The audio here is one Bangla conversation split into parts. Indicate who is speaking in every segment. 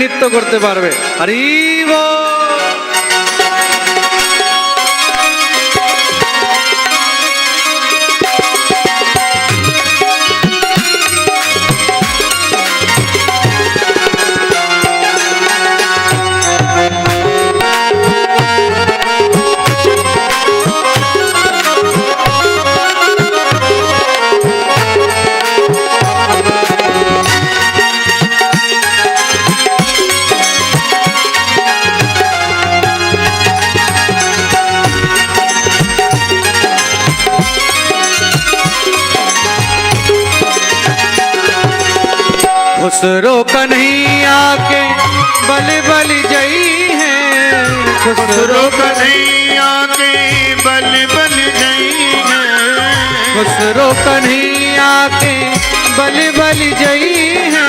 Speaker 1: নৃত্য করতে পারবে। হরি खुसरो कन्हैया के बल बल जई है
Speaker 2: खुसरो कन्हैया के बल बल जई है
Speaker 1: खुसरो कन्हैया के बल बल जई है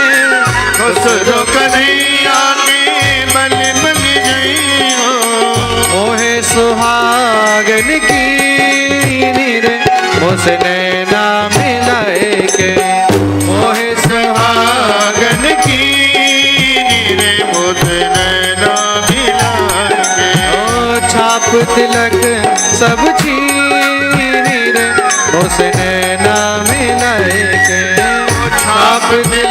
Speaker 2: खुसरो
Speaker 1: कन्हैया के बल बल
Speaker 2: जइयो
Speaker 1: मोहे सुहागन की मुझने ना मिलाए के सुहागन
Speaker 2: की रे मुझने ना मिलाए
Speaker 1: ओ छाप तिलक सब छीन रे मुझने ना मिलाए छाप तिलक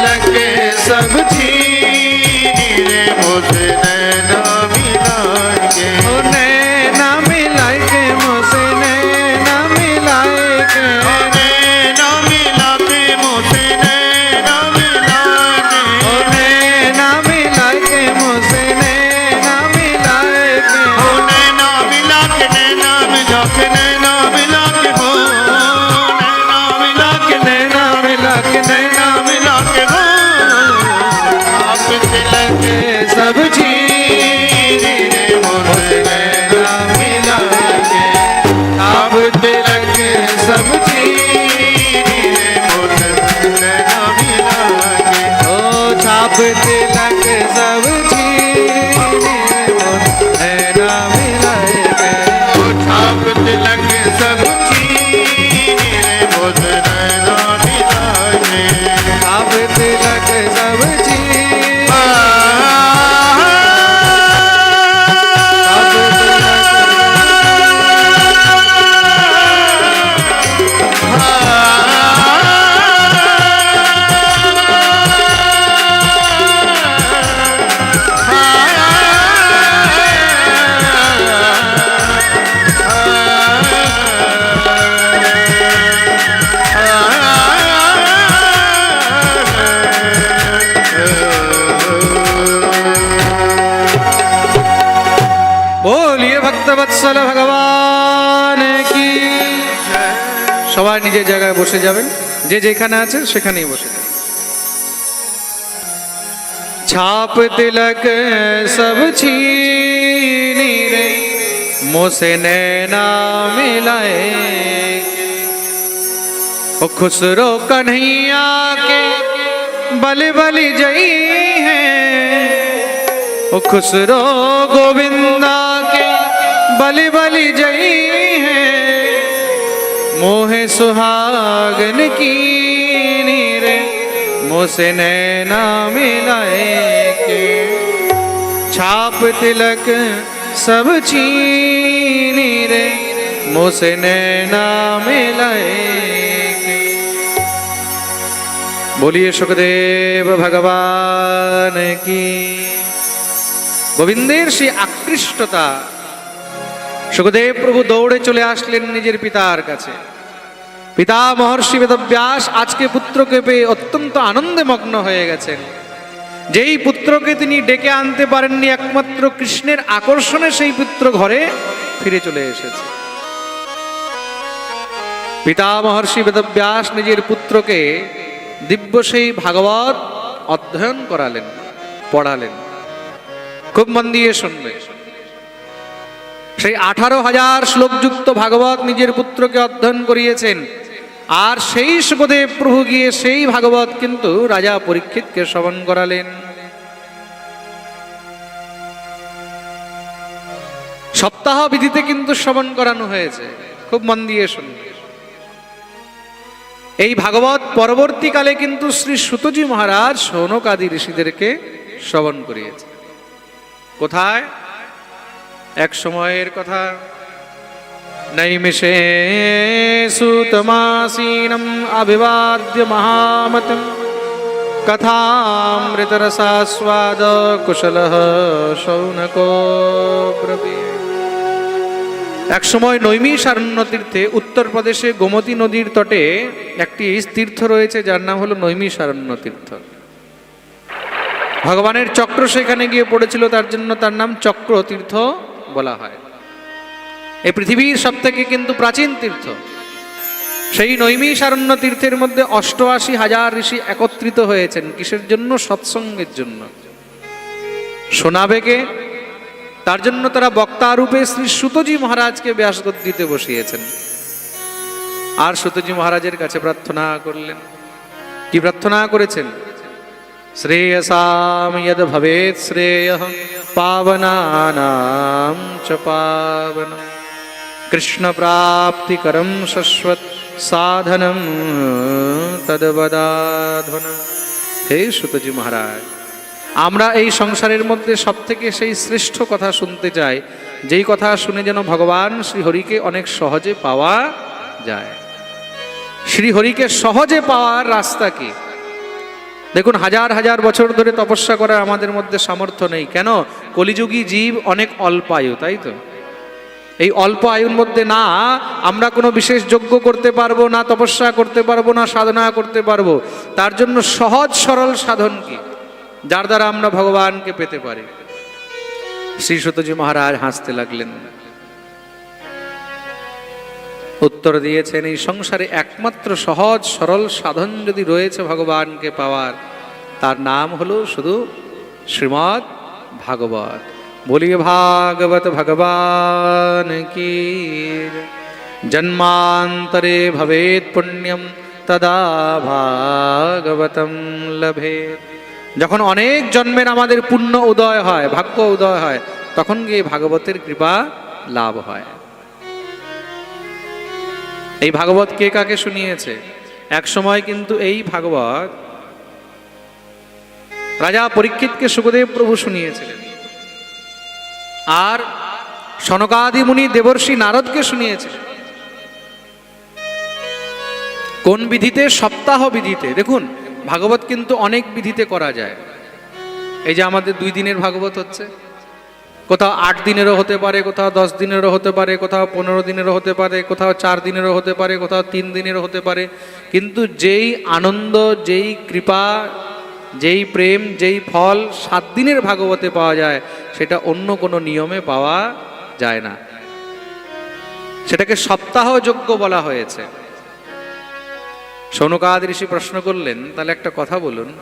Speaker 1: ভক্তবৎসল ভগবান কি সবাই নিজের জায়গায় বসে যাবেন যে যেখানে আছে সেখানেই বসে যাবেন ছাপ তিলক সব छीनी रे मोसे नैना मिलाए ओ खुसरो कन्हैया के बल बल जई है ओ खुसरो गोविंदा के बलि बलि जई है मोहे सुहागन की रे मोसे नैना मिलाए के छाप तिलक सब चीनी रे मोसे नैना मिलाए के বলিয়ে সুখদেব ভগবান কি গোবিন্দের সেই আকৃষ্টতা সুখদেব প্রভু দৌড়ে চলে আসলেন নিজের পিতার কাছে। পিতা মহর্ষি বেদব্যাস, আজকে পুত্রকে পেয়ে অত্যন্ত আনন্দে মগ্ন হয়ে গেছেন। যেই পুত্রকে তিনি ডেকে আনতে পারেননি, একমাত্র কৃষ্ণের আকর্ষণে সেই পুত্র ঘরে ফিরে চলে এসেছে। পিতা মহর্ষি বেদব্যাস নিজের পুত্রকে দিব্য সেই ভাগবত অধ্যয়ন করালেন, পড়ালেন। খুব মন দিয়ে শুনবে। সেই আঠারো হাজার শ্লোকযুক্ত ভাগবত নিজের পুত্রকে অধ্যয়ন করিয়েছেন। আর সেই সুখদেব প্রভু গিয়ে সেই ভাগবত কিন্তু রাজা পরীক্ষিতকে শ্রবণ করালেন। সপ্তাহ বিধিতে কিন্তু শ্রবণ করানো হয়েছে। খুব মন দিয়ে শুনবে এই ভাগবত পরবর্তীকালে কিন্তু শ্রী সুতজি মহারাজ সৌনক আদি ঋষিদেরকে শ্রবণ করিয়েছে। কোথায়? এক সময়ের কথা। নৈমিষে সুতমাসীনম অভিবাদ্য মহামতম। কথামৃতরসাস্বাদ কুশল শৌনকো এক সময় নৈমিষারণ্য তীর্থে উত্তরপ্রদেশে গোমতী নদীর তটে একটি তীর্থ রয়েছে, যার নাম হলো নৈমিষারণ্য তীর্থ ভগবানের চক্র সেখানে গিয়ে পড়েছিল, তার জন্য তার নাম চক্র তীর্থ বলা হয়। এই পৃথিবীর সব থেকে কিন্তু প্রাচীন তীর্থ। সেই নৈমিষারণ্য তীর্থের মধ্যে অষ্টআশি হাজার ঋষি একত্রিত হয়েছেন কিসের জন্য? সৎসঙ্গের জন্য। শোনাবে কে তার জন্য তারা বক্তা রূপে শ্রী সুতজি মহারাজকে ব্যাসগদ্দিতে বসিয়েছেন। আর সুতজি মহারাজের কাছে প্রার্থনা করলেন। কি প্রার্থনা করেছেন? শ্রেয়সাম যদ ভবেত শ্রেয়। চ পাবন কৃষ্ণ প্রাপ্তিকরম শশ্বত সাধনম তদবদাধন হে সুতজি মহারাজ আমরা এই সংসারের মধ্যে সব থেকে সেই শ্রেষ্ঠ কথা শুনতে চাই। যেই কথা শুনে যেন ভগবান শ্রীহরিকে অনেক সহজে পাওয়া যায়। শ্রীহরিকে সহজে পাওয়ার রাস্তা কি? দেখুন, হাজার হাজার বছর ধরে তপস্যা করার আমাদের মধ্যে সামর্থ্য নেই। কেন? কলিযুগী জীব অনেক অল্প আয়ু তাই তো? এই অল্প আয়ুর মধ্যে না, আমরা কোনো বিশেষ যজ্ঞ করতে পারব না, তপস্যা করতে পারব না, সাধনা করতে পারব। তার জন্য সহজ সরল সাধন কি? যার দ্বারা আমরা ভগবানকে পেতে পারি। শ্রী সতজি মহারাজ হাসতে লাগলেন। উত্তর দিয়েছেন, এই সংসারে একমাত্র সহজ সরল সাধন যদি রয়েছে ভগবানকে পাওয়ার, তার নাম হলো শুধু শ্রীমৎ ভাগবত। বলিয়ে ভাগবত ভগবান কি? জন্মান্তরে ভবেত পুণ্যম, তদা ভাগবতম লভে যখন অনেক জন্মের আমাদের পুণ্য উদয় হয়, ভাগ্য উদয় হয়, তখন গিয়ে ভাগবতের কৃপা লাভ হয়। এই ভাগবত কে কাকে শুনিয়েছে? এক সময় কিন্তু এই ভাগবত রাজা পরীক্ষিতকে সুখদেব প্রভু শুনিয়েছিলেন। আর সনকাদি মুনি দেবর্ষি নারদকে শুনিয়েছিলেন। কোন বিধিতে? সপ্তাহ বিধিতে। দেখুন, ভাগবত কিন্তু অনেক বিধিতে করা যায়। এই যে আমাদের দুই দিনের ভাগবত হচ্ছে। কোথাও আট দিনেরও হতে পারে, কোথাও দশ দিনেরও হতে পারে, কোথাও পনেরো দিনেরও হতে পারে, কোথাও চার দিনেরও হতে পারে, কোথাও তিন দিনেরও হতে পারে। কিন্তু যেই আনন্দ, যেই কৃপা যেই প্রেম, যেই ফল সাত দিনের ভাগবতে পাওয়া যায়, সেটা অন্য কোনো নিয়মে পাওয়া যায় না। সেটাকে সপ্তাহযোগ্য বলা হয়েছে। সৌনকাদ ঋষি প্রশ্ন করলেন, তাহলে একটা কথা বলুন।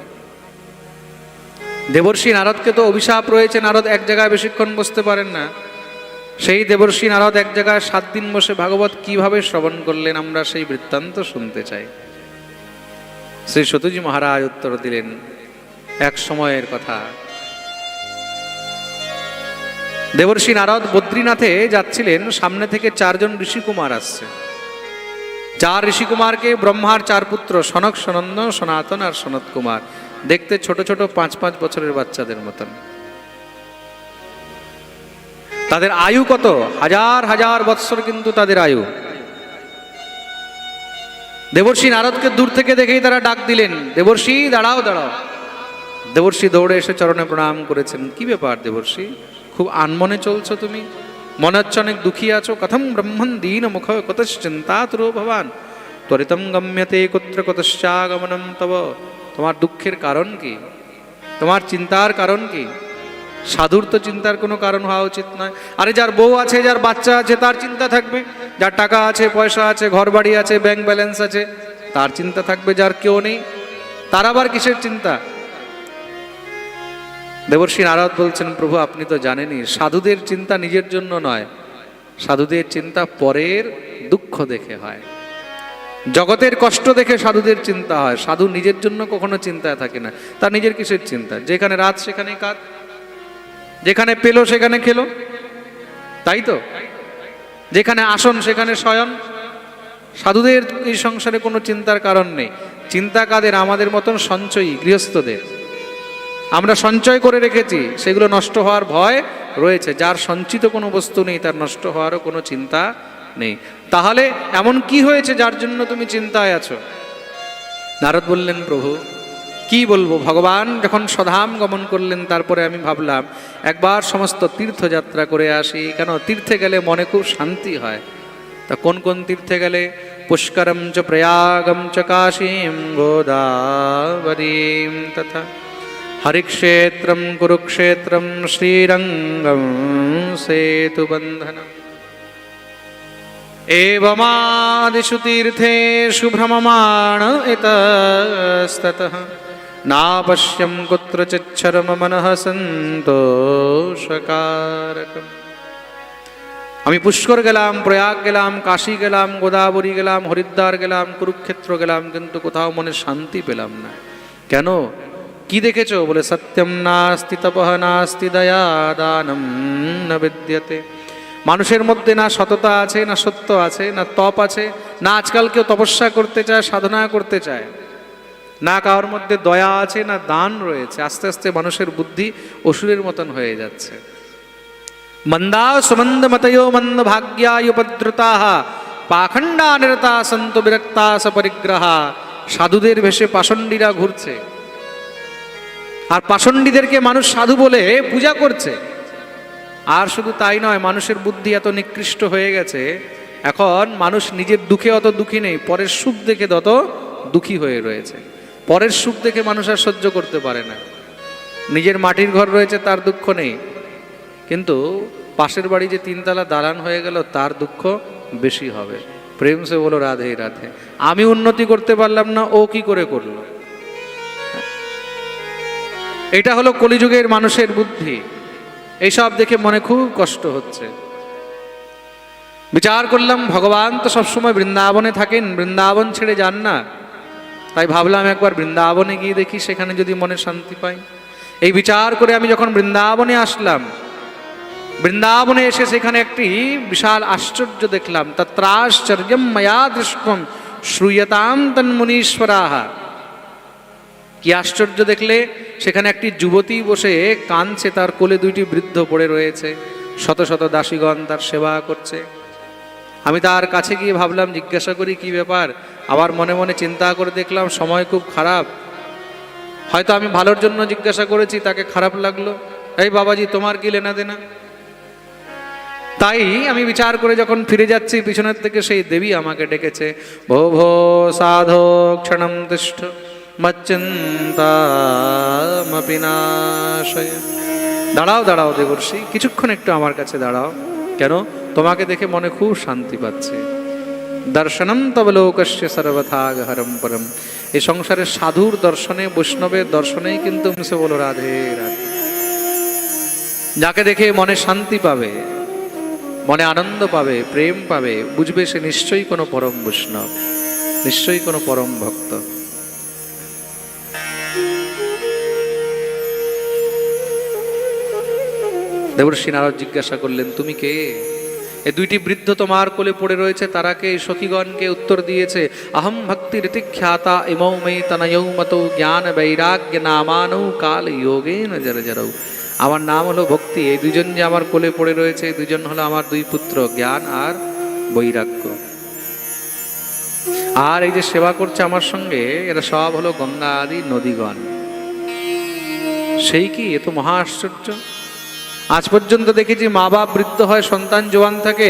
Speaker 1: দেবর্ষী নারদকে তো অভিশাপ রয়েছে, নারদ এক জায়গায় বেশিক্ষণ বসতে পারেন না। সেই দেবর্ষী নারদ এক জায়গায় সাত দিন বসে ভাগবত কীভাবে শ্রবণ করলেন, আমরা সেই বৃত্তান্ত শুনতে চাই। শ্রী সতুজি মহারাজ উত্তর দিলেন, এক সময়ের কথা। দেবর্ষী নারদ বদ্রীনাথে যাচ্ছিলেন, সামনে থেকে চারজন ঋষিকুমার আসছে। চার ঋষিকুমারকে ব্রহ্মার চার পুত্র সনক, সনন্দ, সনাতন আর সনত কুমার। দেখতে ছোট ছোট পাঁচ পাঁচ বছরের বাচ্চাদের মতন। তাদের আয়ু কত? হাজার হাজার বৎসর কিন্তু তাদের আয়ু। দেবর্ষি নারদকে দূর থেকে দেখেই তারা ডাক দিলেন, দেবর্ষি, দাঁড়াও দাঁড়াও। দেবর্ষি দৌড়ে এসে চরণে প্রণাম করেছেন। কি ব্যাপার দেবর্ষি? খুব আনমনে চলছো তুমি? মনে হচ্ছে অনেক দুঃখী আছো? কথম ব্রহ্মণ দীন মুখ কতশ্চিন্তা তুরো ভবান? ত্বরিতম গম্যতে কুত্র কতশ্চাগমনম তব। তোমার দুঃখের কারণ কি? তোমার চিন্তার কারণ কি? সাধুর তো চিন্তার কোনো কারণ হওয়া উচিত নয়। আরে যার বউ আছে, যার বাচ্চা আছে, তার চিন্তা থাকবে। যার টাকা আছে, পয়সা আছে ঘর বাড়ি আছে ব্যাংক ব্যালেন্স আছে, তার চিন্তা থাকবে যার কেউ নেই। তার আবার কিসের চিন্তা? দেবর্ষী নারদ বলছেন, প্রভু, আপনি তো জানেনই, সাধুদের চিন্তা নিজের জন্য নয়। সাধুদের চিন্তা পরের দুঃখ দেখে হয়। জগতের কষ্ট দেখে সাধুদের চিন্তা হয়। সাধু নিজের জন্য কখনো চিন্তায় থাকে না। তার নিজের কিসের চিন্তা? যেখানে রাত সেখানে কাজ যেখানে পেল, সেখানে খেলো। তাই তো? যেখানে আসন, সেখানে শয়ন। সাধুদের এই সংসারে কোনো চিন্তার কারণ নেই। চিন্তা কাদের আমাদের মতন সঞ্চয়ী, গৃহস্থদের। আমরা সঞ্চয় করে রেখেছি, সেগুলো নষ্ট হওয়ার ভয় রয়েছে। যার সঞ্চিত কোনো বস্তু নেই, তার নষ্ট হওয়ারও কোনো চিন্তা নেই। তাহলে এমন কি হয়েছে যার জন্য তুমি চিন্তায় আছো? নারদ বললেন, প্রভু কি বলবো ভগবান যখন স্বধাম গমন করলেন তারপরে আমি ভাবলাম একবার সমস্ত তীর্থযাত্রা করে আসি কেন তীর্থে গেলে মনে খুব শান্তি হয় তা কোন কোন তীর্থে গেলে পুষ্করম চ প্রয়াগম চ কাশীম গোদাবরীম তথা হরিক্ষেত্রম কুরুক্ষেত্রম শ্রীরঙ্গম সেতুবন্ধনম एवमादिषु तीर्थेषु भ्रममाण इतस्ततः नापश्यं कुत्रचिच्छर्ममनः सन्तोषकारकम् আমি পুষ্কর গেলাম প্রয়াগ গেলাম কাশী গেলাম গোদাবরী গেলাম হরিদ্বার গেলাম কুরুক্ষেত্র গেলাম কিন্তু কোথাও মনে শান্তি পেলাম না কেন কি দেখেছো বলে সত্যম নাস্তি তপহ নাস্তি দয়া দানম ন বিদ্যতে মানুষের মধ্যে না সততা আছে না সত্য আছে না তপ আছে না আজকাল কেউ তপস্যা করতে চায় সাধনা করতে চায় না কারোর মধ্যে দয়া আছে, না দান রয়েছে, আস্তে আস্তে মানুষের বুদ্ধি অসুরের মতন হয়ে যাচ্ছে। মন্দা সুমন্দ মতዮ মন্দ ভাগ্যায়ুপদ্রতা পাখণ্ডা নিরতা সন্ত বিরক্তা সপরিগ্রহা, সাধুদের ভেসে পাষণ্ডীরা ঘুরছে। আর পাষণ্ডীদেরকে মানুষ সাধু বলে পূজা করছে। আর শুধু তাই নয়, মানুষের বুদ্ধি এত নিকৃষ্ট হয়ে গেছে, এখন মানুষ নিজের দুঃখে অত দুঃখী নেই, পরের সুখ দেখে তত দুঃখী হয়ে রয়েছে। পরের সুখ দেখে মানুষ আর সহ্য করতে পারে না। নিজের মাটির ঘর রয়েছে, তার দুঃখ নেই। কিন্তু পাশের বাড়ি যে তিনতলা দালান হয়ে গেল, তার দুঃখ বেশি হবে। প্রেম সে বলো রাধে রাধে। আমি উন্নতি করতে পারলাম না, ও কি করে করল? এটা হলো কলিযুগের মানুষের বুদ্ধি। এইসব দেখে মনে খুব কষ্ট হচ্ছে। বিচার করলাম, ভগবান তো সবসময় বৃন্দাবনে থাকেন, বৃন্দাবন ছেড়ে যান না। তাই ভাবলাম একবার বৃন্দাবনে গিয়ে দেখি সেখানে যদি মনে শান্তি পাই। এই বিচার করে আমি যখন বৃন্দাবনে আসলাম, বৃন্দাবনে এসে সেখানে একটি বিশাল আশ্চর্য দেখলাম। তত্রাশ্চর্যম ময়া দৃষ্টম শ্রূয়তাম তন্মুনীশ্বরাহা কি আশ্চর্য দেখলে, সেখানে একটি যুবতী বসে কাঁদছে, তার কোলে দুইটি বৃদ্ধ পড়ে রয়েছে। শত শত দাসীগণ তার সেবা করছে। আমি তার কাছে গিয়ে ভাবলাম, জিজ্ঞাসা করি, কি ব্যাপার? আবার মনে মনে চিন্তা করে দেখলাম, সময় খুব খারাপ। হয়তো আমি ভালোর জন্য জিজ্ঞাসা করেছি, তাকে খারাপ লাগল। এই বাবাজি, তোমার কি লেনা দেনা? তাই আমি বিচার করে যখন ফিরে যাচ্ছি, পিছনের থেকে সেই দেবী আমাকে ডেকেছে। ভো ভো সাধো ক্ষণম তিষ্ঠ, মচ্চিন্তামপি নাশয়। দাঁড়াও দাঁড়াও দেবর্ষি, কিছুক্ষণ একটু আমার কাছে দাঁড়াও। কেন? তোমাকে দেখে মনে খুব শান্তি পাচ্ছে। দর্শনম তব লোকস্য সর্বথা গহরম পরম। এই সংসারের সাধুর দর্শনে, বৈষ্ণবের দর্শনেই কিন্তু মিশে বলো রাধে রাধে। যাকে দেখে মনে শান্তি পাবে, মনে আনন্দ পাবে, প্রেম পাবে, বুঝবে সে নিশ্চয়ই কোনো পরম বৈষ্ণব, নিশ্চয়ই কোনো পরম ভক্ত। দেবর্ষী নারদ জিজ্ঞাসা করলেন, তুমি কে? এই দুইটি বৃদ্ধ তোমার কোলে পড়ে রয়েছে, তারাকে সখীগণকে উত্তর দিয়েছে অহম ভক্তি রীতিখ্যাতা ইমৌ মে তনয়ৌ মতো জ্ঞান বৈরাগ্য নামানৌ কাল যোগেন জর জরৌ। আমার নাম হলো ভক্তি। এই দুজন যে আমার কোলে পড়ে রয়েছে দুজন হলো আমার দুই পুত্র, জ্ঞান আর বৈরাগ্য। আর এই যে সেবা করছে আমার সঙ্গে, এরা সব হলো গঙ্গা আদি নদীগণ। সেই কি? এ তো মহা আশ্চর্য। আজ পর্যন্ত দেখেছি মা বাপ বৃদ্ধ হয় সন্তান জোয়ান থাকে।